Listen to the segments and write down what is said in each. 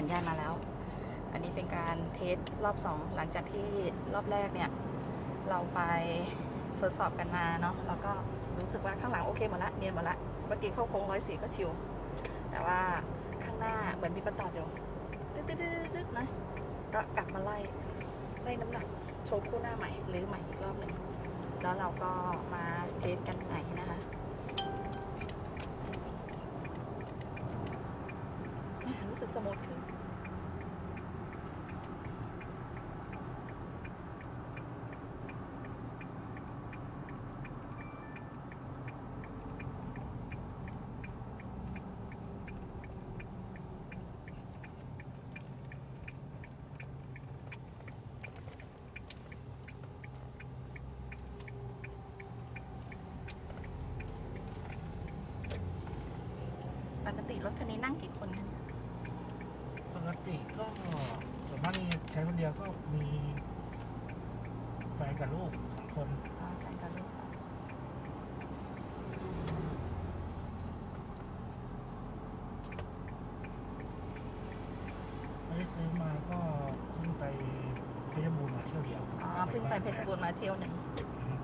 สัญญาณมาแล้ว อันนี้เป็นการเทสรอบสองหลังจากที่รอบแรกเนี่ย เราไปทดสอบกันมาเนาะแล้วก็รู้สึกว่าข้างหลังโอเคหมดละเนียนหมดละเมื่อกี้เข้าโค้งร้อยสี่ก็ชิว แต่ว่าข้างหน้าเหมือนมีประตอดอยู่ตึ๊ดตึ๊ดตึ๊ดนะก็กลับมาไล่ไล่น้ำหนักโชว์คู่หน้าใหม่หรือใหม่อีกรอบหนึ่งแล้วเราก็มาเทสกันใหม่นะคะอะรู้สึกสมูทขึ้น ปก ติรถคันนี้นั่งกี่คนคะเนี่ยปกติก็ส่วนมากนี่ใช้คนเดียวก็มีแฟนกับลูกสองคนอ๋อแฟนกับลูกสาวไม่ได้ซื้อมาก็เพิ่งไปเพชรบูรณ์มาเที่ยวเดียวอ๋อเพิ่งไปเพชรบูรณ์มาเที่ยวหนึ่ง อืม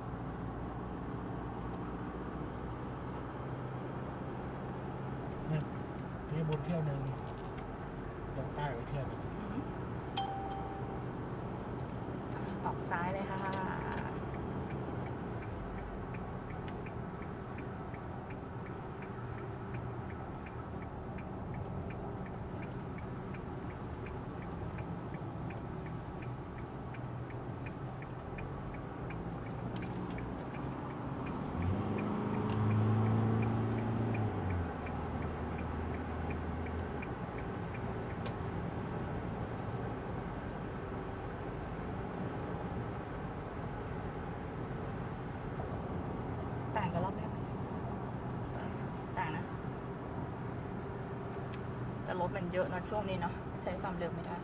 เนี่ย เพชรบูรณ์เที่ยวหนึ่งลงใต้ไปเที่ยวหนึ่งออกซ้ายเลยค่ะ ต่างกับรอบแรกไหมต่างนะ แต่รถ มันเยอะเนะช่วงนี้เนาะใช้ความเร็วไม่ได้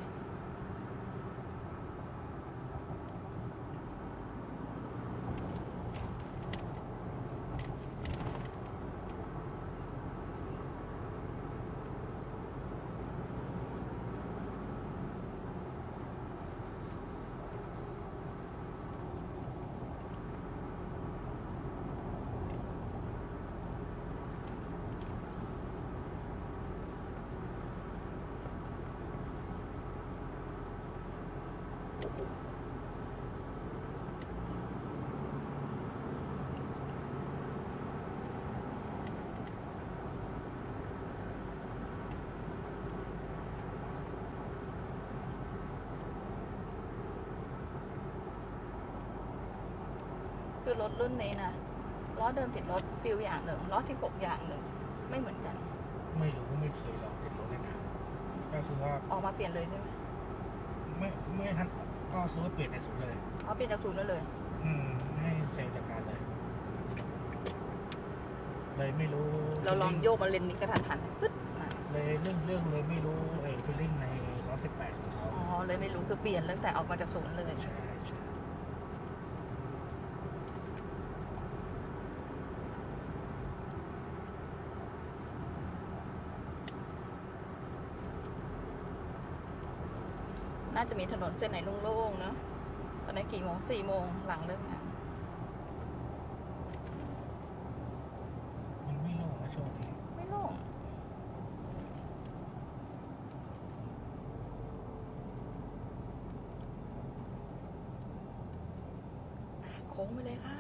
คือรถรุ่นนี้นะล้อเดิมติดรถฟิลอย่างหนึ่งล้อสิบหกอย่างหนึ่งไม่เหมือนกัน ไม่รู้ไม่เคยลองติดรถเลยนะก็คือว่าออกมาเปลี่ยนเลยใช่ไหมไม่ไม่ทันก็คือว่าเปลี่ยนในศูนย์เลยเอาเปลี่ยนจากศูนย์นั่นเลย อืมให้เซลล์จัดการเลยเลยไม่รู้ เราลองโยกมาเลนนี้กระทันหันปึ๊ดมาเลยเรื่องเรื่องเลยไม่รู้ไอ้ฟีลลิ่งในร้อยสิบแปดของเขาอ๋อเลยไม่รู้คือเปลี่ยนตั้งแต่ออกมาจากศูนย์เลยใช่ใช่ จะมีถนนเส้นไหนโล่งๆเนอะตอนนี้กี่โมงสี่โมงหลังเลิกงานมันไม่โล่งนะช่วงนี้ไม่โล่งอะโค้งไปเลยค่ะ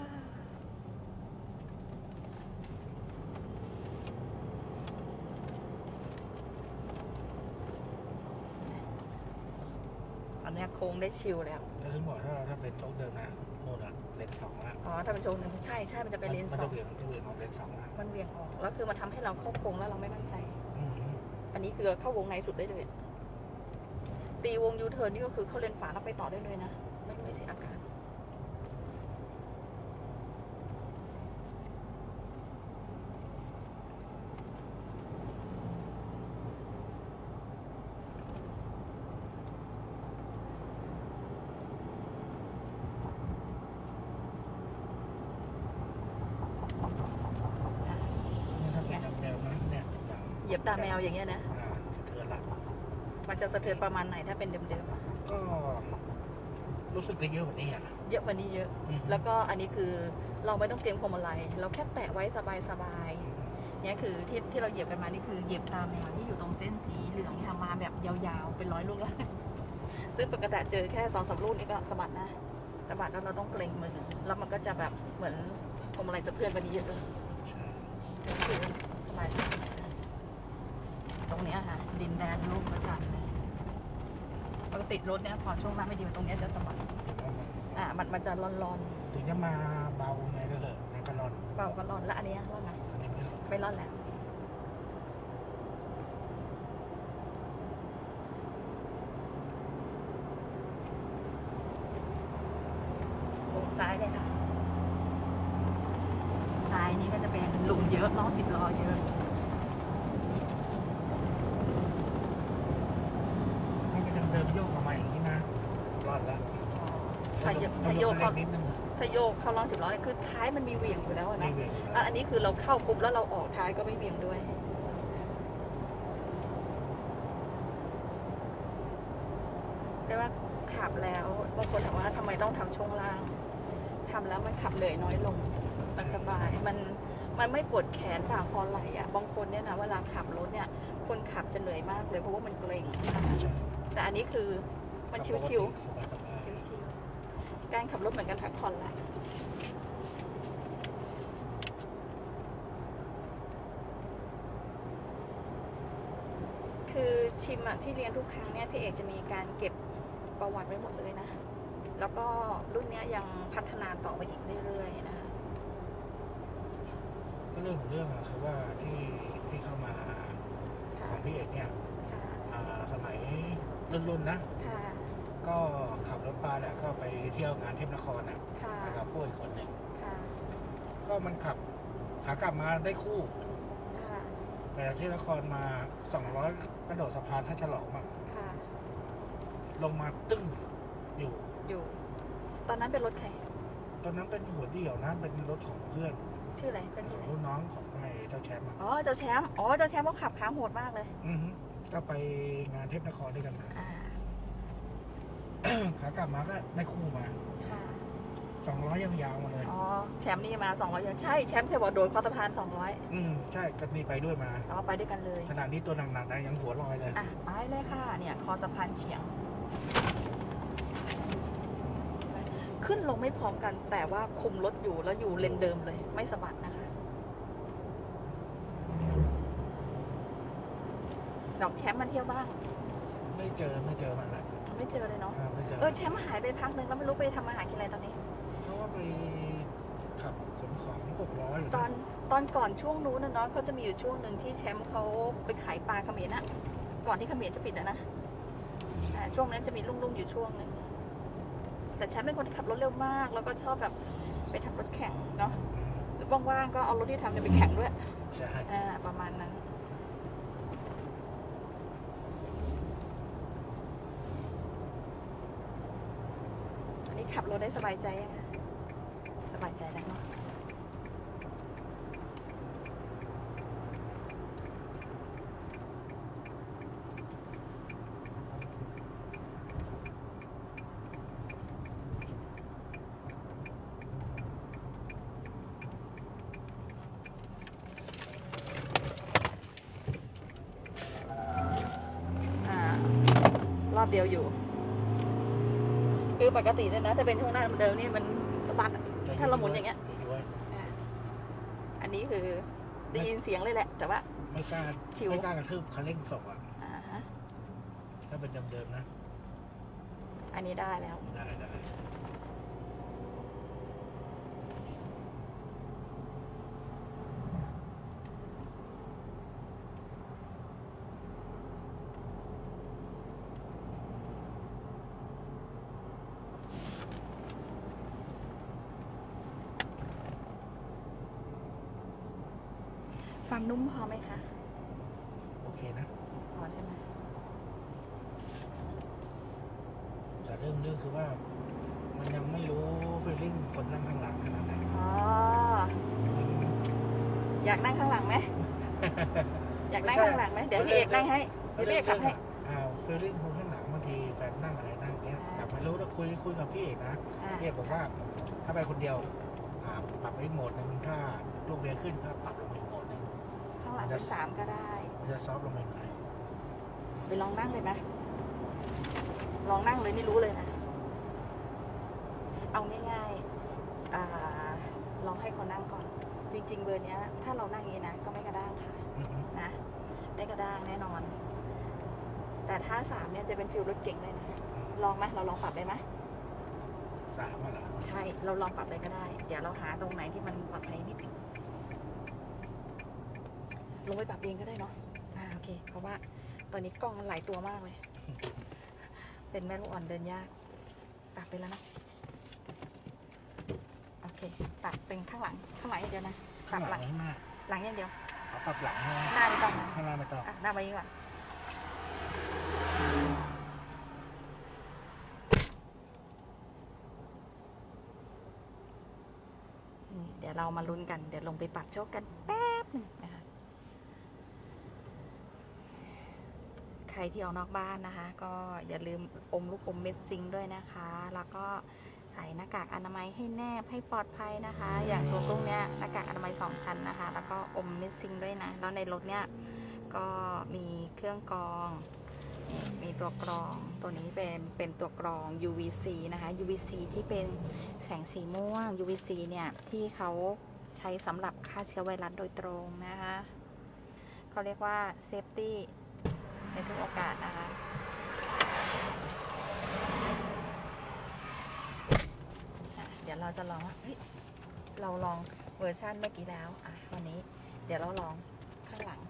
อันเนี้ยโค้งได้ชิลแล้วแล้วถึงบอกถ้าถ้าเป็นโชคเดิมนะโน่นอะเลนสองละอ๋อถ้าเป็นโชว์หนึ่งใช่ใช่มันจะเป็นเลนมันสอจะงเบี่ยงจะเบี่ยงออกเลนสองละมันเวียงออกแล้วคือมันทำให้เราเข้าโค้งแล้วเราไม่มั่นใจอืมอันนี้คือเข้าวงในสุดได้เลย ตีวงยูเทิร์นนี่ก็คือเข้าเลนฝาแล้วไปต่อได้เลยนะ ไม่ไม่เสียอาการ นี่ถ้าเป็นแนวนั้นเนี่ ยอย่างเหยียบตาแมวอย่างเงี้ยนะ อ่าสะเทือนละไปมันจะสะเทือนประมาณไหนถ้าเป็นเดิมๆอะก็รู้สึกได้เยอะกว่านี้อะเยอะกว่านี้เยอะ อืมแล้วก็อันนี้คือเราไม่ต้องเตรียมพวงมาลัยเราแค่แตะไว้สบายๆเนี่ยคือที่ที่เราเหยียบกันมานี่คือเหยียบตามแนวที่อยู่ตรงเส้นสีเหลืองที่ทำมาแบบยาวๆเป็นร้อยลูกแล้วซึ่งปกติเจอแค่สองสามลูกนี่ก็สะบัดนะสะบัดแล้วเราต้องเกรงมือแล้วมันก็จะแบบเหมือนพวงมาลัยสะเทือนกว่านี้เยอะเลยใช่คือสบายต รงเนี้ยค่ะ ดินแดนลูกประจันเลยปกติรถเนี่ยพอช่วงล่างไม่ดีตรงเนี้ยจะสะบัดถือว่ามันอะมันมันจะร้อนถึงจะมาเบาไงก็เถอะในกระลอนๆเบาก็ร้อนแล้วอันเนี้ยร้อนไหมอันนี้ไม่รู้ไม่ร้อนแล้วลงซ้ายเลยค่ะ ซ้ายนี้ก็จะเป็นหลุมเยอะล้อสิบล้อเยอะ ให้เป็นเดิมๆโยกออกมาอย่างนี้นะรอดแล้ว ถ้าโยกถ้าโยกเข้าเข้านิดนึงถ้าโยกเข้าล้อสิบล้อเนี่ยคือท้ายมันมีเหวี่ยงอยู่แล้วอะไม่นะเวียนอยู่อะแล้วอันนี้คือเราเข้าปุ๊บแล้วเราออกท้ายก็ไม่เหวี่ยงด้วย เรียกว่าขับแล้วบางคนถามว่าทำไมต้องทำช่วงล่างทำแล้วมันขับเหนื่อยน้อยลงมันสบายมันมันไม่ปวดแขนบ่าคอไหล่อะ บางคนเนี่ยนะเวลาขับรถเนี่ย คนขับจะเหนื่อยมากเลยเพราะว่ามันเกร็งนะคะแต่อันนี้คือมันชิวสบายๆชิวๆ การขับรถเหมือนกันพักผ่อนแหละคือชิมอะที่เรียนทุกครั้งเนี่ยพี่เอกจะมีการเก็บประวัติไว้หมดเลยนะ แล้วก็รุ่นเนี้ยยังพัฒนาต่อไปอีกเรื่อยๆนะคะๆก็เรื่องของเรื่องอะคือว่าที่ที่เข้ามาขค่ะองพี่เอกเนี่ยค่ะอ่าสมัยรุ่นๆนะค่ะ ก็ขับรถปลาแหละก็ไปเที่ยวงานเทพนครน่ะค่ะไปกับพวกอีกคนหนึ่งค่ะก็มันขับขากลับมาได้คู่ ค่ะไปจากที่นครมา 200 กระโดดสะพานท่าฉลองอะค่ะลงมาตึ้งอยู่ อยู่ ตอนนั้นเป็นรถใครตอนนั้นเป็นหัวเดี่ยวนะ เป็นรถของเพื่อนชื่ออะไรเป็นขชื่อองอะไรรุ่นน้องของไอ้เจ้าแชมป์อะอ๋อเจ้าแชมป์อ๋อเจ้าแชมป์เขาขับค้างโหดมากเลย อือฮึก็ไปงานเทพนครด้วยกันมา อ่า ขากลับมาก็ได้คู่มาค่ะ200ยาวๆมาเลย อ๋อแชมป์นี่มา200อย่างใช่แชมป์เคยบอกโดนคอสะพาน200อืมใช่ก็นี่ไปด้วยมาอ๋อไปด้วยกันเลย ขนาดนี้ตัวหนักๆนะยังหัวลอยเลย อะไปเลยค่ะ เนี่ยคอสะพานเฉียง ขึ้นลงไม่พร้อมกัน แต่ว่าคุมรถอยู่แล้วอยู่เลนเดิมเลย ไม่สะบัดนะคะดอกแชมป์มาเที่ยวบ้าง ไม่เจอไม่เจอมันแหละ ไม่เจอเลยเนาะอ่าไม่เจอเออแชมป์หายไปพักหนึ่งแล้วไม่รู้ไปทำอาหารกินอะไรตอนนี้ เพราะว่าไปขับขนของหกล้ออยู่ตอนะนตอนก่อนช่วงนู้นนะเนาะเขาจะมีอยู่ช่วงหนึ่งที่แชมป์เขาไปขายปลาเขมรนะก่อนที่เขมรจะปิดนะนะอ่าช่วงนั้นจะมีลุ่งๆอยู่ช่วงหนึ่งแต่แชมป์เป็นคนที่ขับรถเร็วมาก แล้วก็ชอบแบบไปทำรถแข่งเนาะหรือว่างๆก็เอารถที่ทำเนี่ยไปแข่งด้วยใช่อ่าประมาณนั้น อันนี้ขับรถ ได้สบายใจยังสบายใจแล้วเนาะอ่ารอบเดียวอยู่ ปกติเนี่ยนะ ถ้าเป็นช่วงหน้าเดิมนี่มันสะบัดอะถ้าเราหมุนอย่างเงี้ยย้วยอ่าอันนี้คือได้ยินเสียงเลยแหละ แต่ว่าๆไม่กล้าชิว ไม่กล้ากระทืบคันเร่งศอกอะ อ่าฮะถ้าเป็นเดิมๆนะ อันนี้ได้แล้ว ได้ได้ ฟังนุ่มพอไหมคะ โอเคนะ พอใช่ไหมแต่เรื่องเรื่องคือว่า มันยังไม่รู้ฟีลลิ่งคนนั่งข้างหลังขนาดไหนอ๋อ อยากนั่งข้างหลังไหม อยากนั่งข้างหลังไหม เดี๋ยวพี่เอกนั่งให้เดี๋ยวพี่เอกขับให้ อ่าคฟีลลิ่งคนข้างหลังบางทีแฟนนั่งอะไรนั่งเงี้ยแต่ไม่รู้นะคุยคุยกับพี่เอกนะอ่าพี่เอกบอกว่าถ้าไปคนเดียวอ่าปรับไปอีกโหมดหนึงถ้าลูกเรือขึ้นก็ปรับลงมาางหลังเป็นสามก็ได้ มันจะซอฟต์ลงไปหน่อยไปลองนั่งเลยไหมลองนั่งเลยไม่รู้เลยนะ เอาง่ายๆอ่าลองให้เขานั่งก่อน จริง ๆ เบอร์เนี้ย ถ้าเรานั่งอย่างนี้นะ ก็ไม่กระด้างค่ะอือฮึนะ ไม่กระด้างแน่นอน แต่ถ้าสามเนี่ยจะเป็นฟิลรถเก่งเลยนะ ลองไหมเราลองปรับได้ไหมสามอะเหรอ ใช่ เราลองปรับเลยก็ได้ เดี๋ยวเราหาตรงไหนที่มันปลอดภัยนิดนึง ลงไปปรับเองก็ได้เนาะอ่าโอเค เพราะว่าตอนนี้กล้องมันหลายตัวมากเลย เป็นแม่ลูกอ่อนเดินยากปรับไปแล้วนะ โอเคปรับเป็นข้างหลัง ข้างหลังอย่างเดียวนะปข้ารับงหหลัลังงข้างหน้าหลังอย่างเดียว เอาปรับหลังใช่ไหมหน้าไม่ต้องนะข้างหน้าไม่ต้องอะหน้าไว้ก่อนนี่เดี๋ยวเรามาลุ้นกัน เดี๋ยวลงไปปรับโชคกันแป๊บหนึ่งนะคะ ใครที่ออกนอกบ้านนะคะ ก็อย่าลืมอมลูกอมเม็ดซิงค์ด้วยนะคะ แล้วก็ใส่หน้ากากอนามัยให้แนบให้ปลอดภัยนะคะ อย่างตัวตุ้งเนี้ยหน้ากากอนามัยสองชั้นนะคะ แล้วก็อมเม็ดซิงค์ด้วยนะ แล้วในรถเนี้ยก็มีเครื่องกรองมีตัวกรองตัวนี้เป็นเป็นตัวกรอง UVC นะคะ UVC ที่เป็นแสงสีม่วง UVC เนี่ยที่เขาใช้สำหรับฆ่าเชื้อไวรัสโดยตรงนะคะเขาเรียกว่า safety ในทุกโอกาสนะคะเดี๋ยวเราจะลองว่าเราลองเวอร์ชันเมื่อกี้แล้วอะวันนี้ เดี๋ยวเราลองข้างหลัง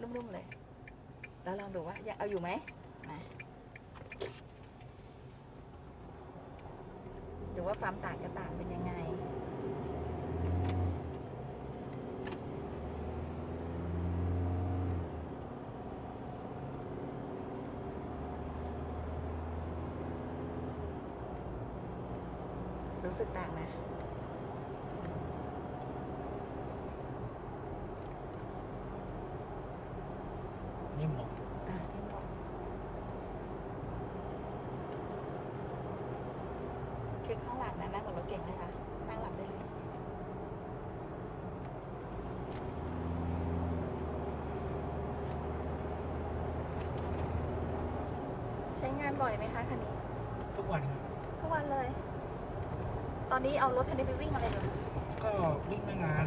รุ่มๆเลย แล้วลองดูว่าอยากเอาอยู่ไหมมาดูว่าความต่างจะต่างเป็นยังไง รู้สึกต่างไหมนิ่มลงอะนิ่มลงคือข้างหลังนะนั่งบนรถเก่งนะคะนั่งหลับได้เลยใช้งานบ่อยไหมคะคันนี้ ทุกวันครับทุกวันเลย ตอนนี้เอารถคันนี้ไปวิ่งอะไรอยู่ก็วิ่งไม่งาน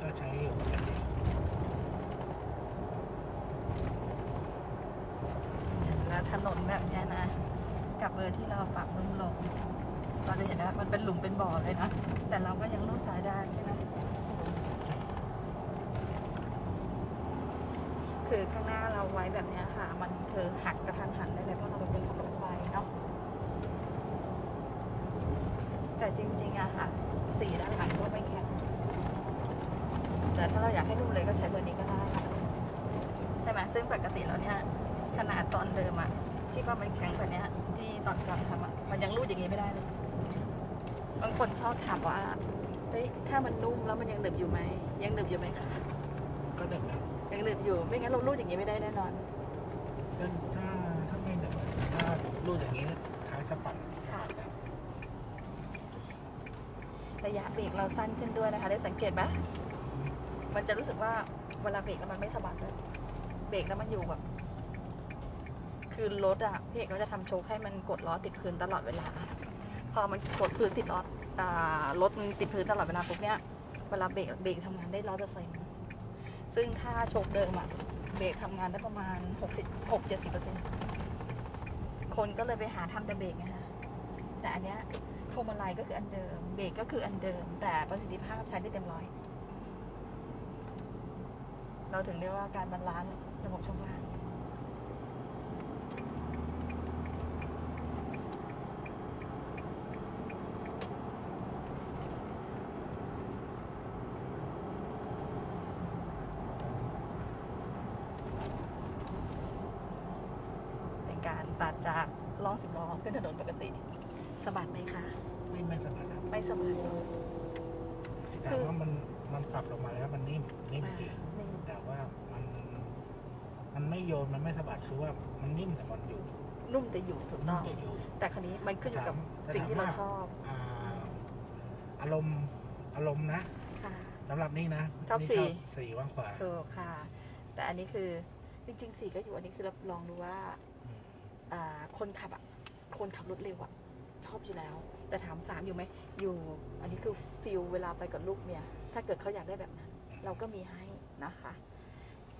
ก็ใช้อยู่อย่างเดียวแล้วถนนแบบเนี้ยนะ กับเบอร์ที่เราปรับลงลงเราจะเห็นว่ามันเป็นหลุมเป็นบ่อเลยนะ แต่เราก็ยังลูกสายได้ใช่ไหมใช่คือข้างหน้าเราไว้แบบเนี้ยค่ะ มันคือหักกระทันหันได้เลยเพราะเราเป็นคนขับรถไวเนาะ แต่ จริงๆอะค่ะสีด้านหลังก็ไม่แข็งแต่ถ้าเราอยากให้นุ่มเลยก็ใช้เบอร์นี้ก็ได้ค่ะใช่ไหมซึ่งปกติแล้วเนี่ยขนาดตอนเดิมอะที่ว่ามันแข็งกว่านี้ที่ตอนก่อนทำอะมันยังรูดอย่างนี้ไม่ได้เลยบางคนชอบถามว่าเฮ้ยถ้ามันนุ่มแล้วมันยังหนึบอยู่ไหมยังหนึบอยู่ไหมคะก็เด็กนะยังหนึบอยู่ไม่งั้นเรารูดอย่างนี้ไม่ได้แน่นอนก็ถ้าถ้าไม่เด็กถ้ารูดอย่างนี้ท้ายสะบัด ค่ะ ระยะเบรกเราสั้นขึ้นด้วยนะคะ ได้สังเกตไหมมันจะรู้สึกว่าเวลาเบรกแล้วมันไม่สะบัดเลยเบรกแล้วมันอยู่แบบคือรถอะพี่เอกก็จะทำโชคให้มันกดล้อติดพื้นตลอดเวลา พอมันกดพื้นติดล้ออ่ารถมันติดพื้นตลอดเวลาปุ๊บเนี้ยเวลาเบรกเบรกทำงานได้ร้อยเปอร์เซ็นต์ซึ่งถ้าโชคเดิมอะเบรกทำงานได้ประมาณหกสิบหกเจ็ดสิบเปอร์เซ็นต์คนก็เลยไปหาทำแต่เบรกนะคะแต่อันเนี้ย วงมาลัยก็คืออันเดิม เบรกก็คืออันเดิม แต่ประสิทธิภาพใช้ได้เต็มร้อย เราถึงเรียกว่าการบาลานซ์ระบบช่องล่างเป็นการตัดจากล่องสิบล้อขึ้นถนนปกติสะบัดไหมคะ ไม่ไม่สะบัดนะไม่สะบัด แต่ว่ามันมันปรับลงมาแล้วมันนิ่มนิ่มจริงนิ่งแต่ว่ามัน มันไม่โยนมันไม่สะบัดคือว่ามันนิ่มแต่มันอยู่นุ่มแต่อยู่ถูกนิ่ต้มอง แต่อยู่ แต่คราวนี้มันขึ้นอยู่กับแต่ถามสิ่งที่เราแต่ถามว่า ชอบอ่าอารมณ์อารมณ์นะค่ะ สำหรับนี่นะชอบนี่สี่ สี่ว่างขวาถูกค่ะ แต่อันนี้คือจริงๆสี่ก็อยู่อันนี้คือเราลองดูว่าอืมอ่าคนขับอะคนขับรถเร็วอะ ชอบอยู่แล้ว แต่ถามสามอยู่ไหมอยู่ อันนี้คือฟิลเวลาไปกับลูกเนี่ยถ้าเกิดเขาอยากได้แบบนั้น เราก็มีให้นะคะ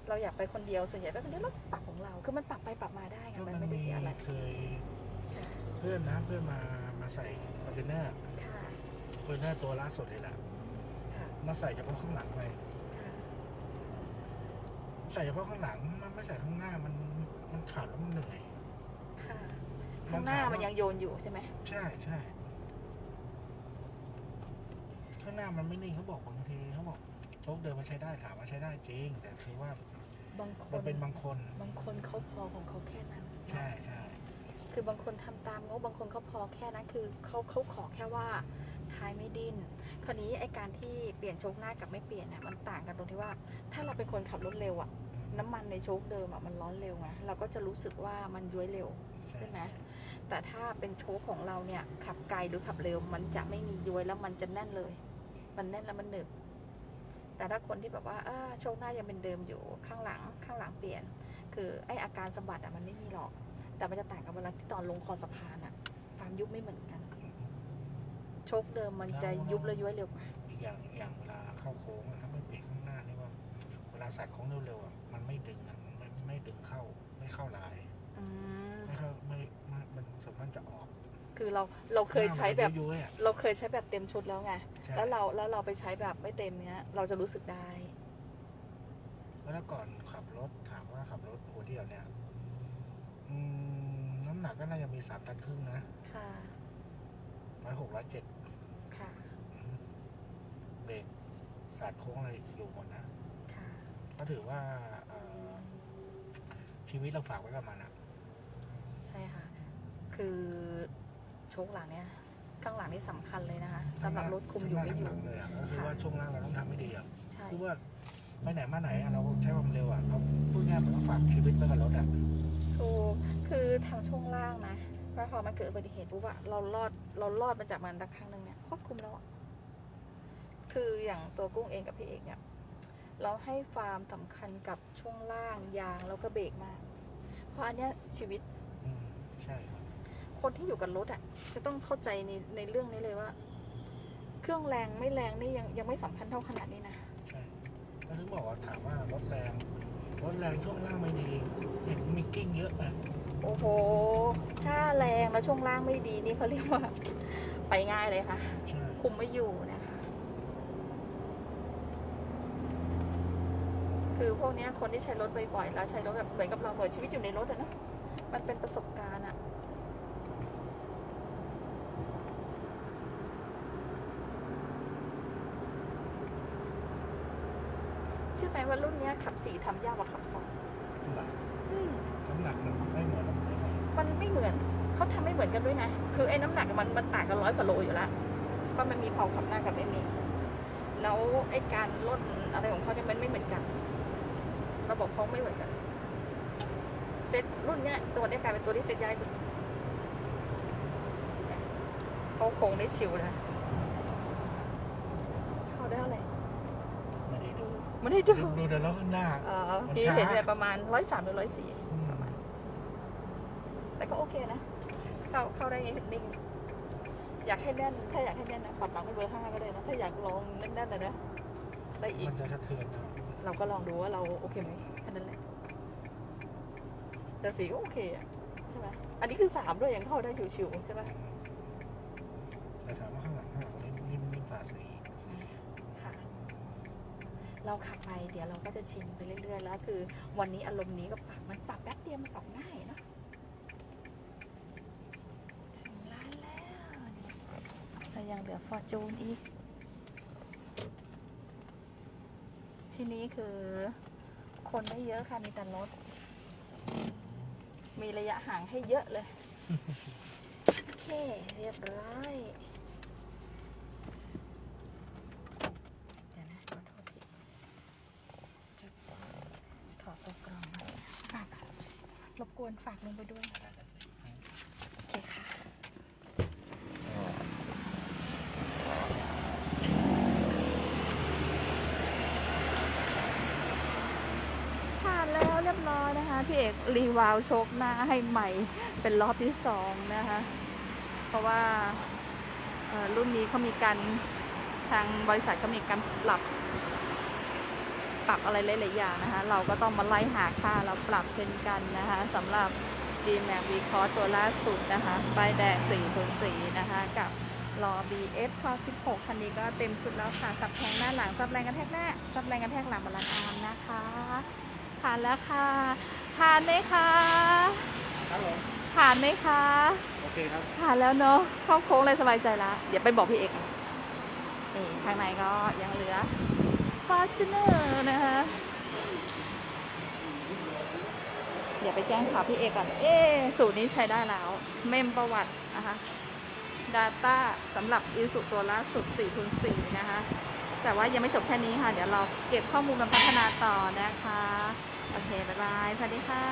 เราอยากไปคนเดียวส่วนใหญ่ไปคนเดียวเราปรับของเรา คือมันปรับไปปรับมาได้ไงก็มันมันไม่ได้มีเสียอะไรเคยค่ะเพื่อนนะเพื่อนมามาใส่คอนเทนเนอร์ค่ะคอนเทนเนอร์ตัวล่าสุดเลยแหละค่ะมาใส่เฉพาะข้างหลังไปค่ะใส่เฉพาะข้างหลังมันไม่ใส่ข้างหน้ามันมันขาดแล้วมันเหนื่อยค่ะ ข้างหน้ามันยังโยนอยู่ใช่ไหมใช่ใช่ข้างหน้ามันไม่นิ่งเขาบอกบางทีเขาบอกโชคเดินมาใช้ได้ถามว่าใช้ได้จริง แต่คือว่าบางคมันนเป็นบางคน บางคนเขาพอของเขาแค่นั้น ใช่ใช่คือบางคนทำตามงบบางคนเขาพอแค่นั้นคือเขาเขาขอแค่ว่าท้ายไม่ดิ้น คราวนี้ไอการที่เปลี่ยนโชคหน้ากับไม่เปลี่ยนน่ะมันต่างกันตรงที่ว่า ถ้าเราเป็นคนขับรถเร็วอะน้ำมันในโชคเดิมอะมันร้อนเร็วไงเราก็จะรู้สึกว่ามันย้วยเร็วใช่ใช่ไหม แต่ถ้าเป็นโชคของเราเนี่ย ขับไกลหรือขับเร็ว มันจะไม่มีย้วยแล้วมันจะแน่นเลย มันแน่นแล้วมันหนึบแต่ถ้าคนที่แบบว่าโชคหน้ายังเป็นเดิมอยู่ข้างหลังข้างหลังเปลี่ยน คือไออาการสะบัดอะมันไม่มีหรอก แต่มันจะต่างกับเวลาที่ตอนลงคอสะพานอะความยุบไม่เหมือนกัน โชคเดิมมันจะยุบและย้วยเร็วกว่าอีกอย่างอีกอย่างเวลาเข้าโค้งอะถ้าไม่เบรกข้างหน้านี่ว่า เวลาสัดโค้งเร็วๆอะมันไม่ดึงอะมันไม่ไม่ดึงเข้าไม่เข้าลาย อืมไม่เข้าไม่ไม่มันส่วนมากจะออกคือเราเราเคยใช้แบบ หน้ามันจะย้วยๆอะเราเคยใช้แบบเต็มชุดแล้วไง ใช่แล้วเราแล้วเราไปใช้แบบไม่เต็มเนี้ย เราจะรู้สึกได้ แล้วก่อนขับรถถามว่าขับรถหัวเดียวเนี่ยอืมน้ำหนักก็น่าจะมีสามตันครึ่งนะค่ะ ร้อยหกร้อยเจ็ดค่ะ เบรกสาดโค้งอะไรอยู่หมดนะค่ะ ก็ถือว่าเอ่อชีวิตเราฝากไว้กับมันอะใช่ค่ะ คือโชคหลังเนี้ยข้างหลังนี่สำคัญเลยนะคะสำหรับรถคุมอยู่ไม่อยู่ ข้างหน้าข้างหลังเลยอะก็คือค่ะว่าช่วงล่างเราต้องทำให้ดีอะใช่ คือว่าไปไหนมาไหนอะเราใช้ความเร็วอะเราพูดง่ายๆมันก็ฝากชีวิตไว้กับรถอะถูกคือทางช่วงล่างนะว่าพอมันเกิดอุบัติเหตุปุ๊บอะเรารอดเรารอดมาจากมันสักครั้งหนึ่งเนี่ยควบคุมแล้วอะคืออย่างตัวกุ้งเองกับพี่เอกเนี่ย เราให้ความสำคัญกับช่วงล่างยางแล้วก็เบรกมาก เพราะอันเนี้ยชีวิตอืมใช่ครับ คนที่อยู่กับรถอะจะต้องเข้าใจในในเรื่องนี้เลยว่า เครื่องแรงไม่แรงนี่ยังยังไม่สำคัญเท่าขนาดนี้นะใช่ก็ถึงบอกว่าถามว่ารถแรงรถแรงช่วงล่างไม่ดีเห็นมีกิ้งเยอะนะโอ้โหถ้าแรงแล้วช่วงล่างไม่ดีนี่เขาเรียกว่า ไปง่ายเลยค่ะ ใช่คุมไม่อยู่นะคะ คือพวกเนี้ยคนที่ใช้รถบ่อยๆแล้วใช้รถแบบเหมือนกับเราเหมือนชีวิตอยู่ในรถอะนะมันเป็นประสบการณ์อะเชื่อไหมว่ารุ่นเนี้ยขับสี่ ทำยากกว่าขับสองหลักอืมน้ำหนักมันไม่เหมือนน้ำหนักมันไม่เหมือนเขาทำไม่เหมือนกันด้วยนะ คือไอ้น้ำหนักมันมันต่างกันร้อยกว่าโลอยู่แล้วเพราะมันมีเผาขับหน้ากับไม่มีแล้วไอ้การลดอะไรของเขาเนี่ยมันไม่เหมือนกัน ระบบเขาไม่เหมือนกัน เซ็ตรุ่นเนี้ยตัวเนี้ยกลายเป็นตัวที่เซ็ตยากที่สุดเขาโค้งได้ชิวนะเขาได้เท่าไหร่ไม่ ได้ดูไม่ได้ดู ดูดูแต่ล้อข้างหน้าเอ่อมันพี่ช้า เห็นเนี่ยประมาณร้อยสามหรือร้อยสี่อืมแต่ก็โอเคนะ เข้าเข้าได้นิ่งอยากให้แน่น ถ้าอยากให้แน่นนะปรับหลังเป็นเบอร์ห้าก็ได้นะ ถ้าอยากลองแน่นๆเลยนะ ได้อีก มันจะสะเทือนนะเราก็ลองดูว่าเราโอเคไหมแค่นั้นแหละ แต่สีก็โอเคอะใช่ไหมอันนี้คือสามด้วยยังเข้าได้ชิวๆใช่ไหมแต่ถามว่าข้างหลังข้างหลังนิ่มนิ่มนิ่มฝ่าสีค่ะ เราขับไปเดี๋ยวเราก็จะชินไปเรื่อยๆ แล้ว คือวันนี้อารมณ์นี้ก็ปรับมันปรับแป๊บเดียวมันปรับง่ายเนอะถึงร้านแล้วแต่ยังเหลือฟอร์จูนอีก ที่นี้คือคนไม่เยอะค่ะ มีแต่รถ มีระยะห่างให้เยอะเลย โอเค เรียบร้อย เดี๋ยวนะขอโทษทีถอดตัวกรองหน่อยฝาก รบกวนฝากลงไปด้วยโอเคค่ะผ่านแล้วเรียบร้อยนะคะ พี่เอกรีวาวโชคหน้าให้ใหม่เป็นรอบที่สองนะคะ เพราะว่ารุ่นนี้เขามีการทางบริษัทก็มีการปรับ ปรับอะไรหลาย ๆ อย่างนะคะ เราก็ต้องมาไล่หาค่าแล้วปรับเช่นกันนะคะสำหรับ d m a x v c o s ตัวล่าสุดนะคะป้ายแดง4คูณ4นะคะ กับล้อ BF คอ16คันนี้ก็เต็มชุดแล้วค่ะสับแทงหน้าหลังสับแรงกระแทกหน้าสับแรงกระแทกหลังบาลานซ์อาร์มนะคะผ่านแล้วค่ะผ่านไหมคะครับผมผ่านไหมคะโอเคครับผ่านแล้วเนาะเข้าโค้งเลยสบายใจละเดี๋ยวไปบอกพี่เอกนี่ข้างในก็ยังเหลือ ฟาชเนอร์นะคะ เดี๋ยวไปแจ้งข่าวพี่เอก่อน เอ๊สูตรนี้ใช้ได้แล้ว เมมประวัตินะคะ Data สำหรับอิสุตัวล่าสุด4คูณ4นะคะ แต่ว่ายังไม่จบแค่นี้ค่ะ เดี๋ยวเราเก็บข้อมูลมาพัฒนาต่อนะคะ โอเค บ๊ายบาย สวัสดีค่ะ